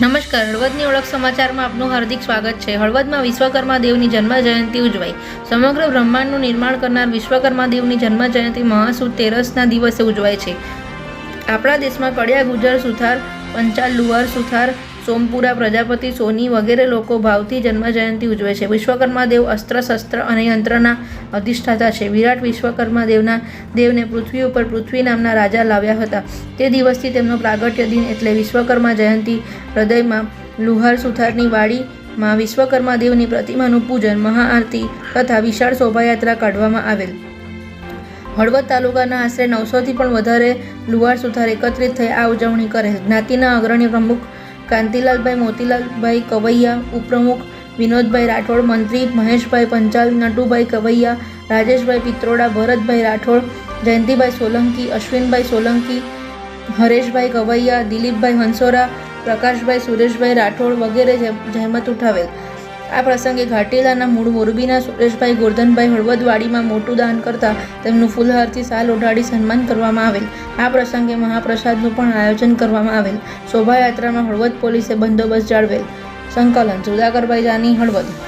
નમસ્કાર, હળવદની ઓળખ સમાચારમાં આપનું હાર્દિક સ્વાગત છે. હળવદમાં વિશ્વકર્મા દેવની જન્મ જયંતિ ઉજવાઈ. સમગ્ર બ્રહ્માંડનું નિર્માણ કરનાર વિશ્વકર્મા દેવની જન્મ જયંતિ મહાસુદ તેરસના દિવસે ઉજવાય છે. આપણા દેશમાં કડિયા ગુજર સુથાર, પંચાલ લુવાર સુથાર સોમપુરા પ્રજાપતિ, સોની વગેરે લોકો ભાવથી જન્મજયંતિ ઉજવે છે. વિશ્વકર્મા દેવ અસ્ત્ર શસ્ત્ર અને યંત્રના અધિષ્ઠાતા છે. વિરાટ વિશ્વકર્મા દેવના દેવને પૃથ્વી ઉપર પૃથ્વી નામના રાજા લાવ્યા હતા. તે દિવસથી તેમનો પ્રાગટ્ય દિન એટલે વિશ્વકર્મા જયંતિ. હૃદયમાં લુહાર સુથારની વાડીમાં વિશ્વકર્મા દેવની પ્રતિમાનું પૂજન, મહાઆરતી તથા વિશાળ શોભાયાત્રા કાઢવામાં આવેલ. હળવદ તાલુકાના આશરે નવસોથી પણ વધારે લુહાર સુથાર એકત્રિત થઈ આ ઉજવણી કરે. જ્ઞાતિના અગ્રણી પ્રમુખ કાંતિલાલભાઈ, મોતીલાલભાઈ કવૈયા, ઉપપ્રમુખ વિનોદભાઈ રાઠોડ, મંત્રી મહેશભાઈ પંચાલ, નટુભાઈ કવૈયા, રાજેશભાઈ પિત્રોડા, ભરતભાઈ રાઠોડ, જયંતિભાઈ સોલંકી, અશ્વિનભાઈ સોલંકી, હરેશભાઈ કવૈયા, દિલીપભાઈ હંસોરા, પ્રકાશભાઈ સુરેશભાઈ રાઠોડ વગેરે જહેમત ઉઠાવેલ. આ પ્રસંગે ઘાટીલાના મૂળ મોરબીના સુરેશભાઈ ગોરધનભાઈ હળવદવાડીમાં મોટું દાન કરતા તેમનું ફૂલહારથી સાલ ઓઢાડી સન્માન કરવામાં આવેલ. આ પ્રસંગે મહાપ્રસાદનું પણ આયોજન કરવામાં આવેલ. શોભાયાત્રામાં હળવદ પોલીસે બંદોબસ્ત જાળવેલ. સંકલન સુધાકરભાઈ જાની હળવદ.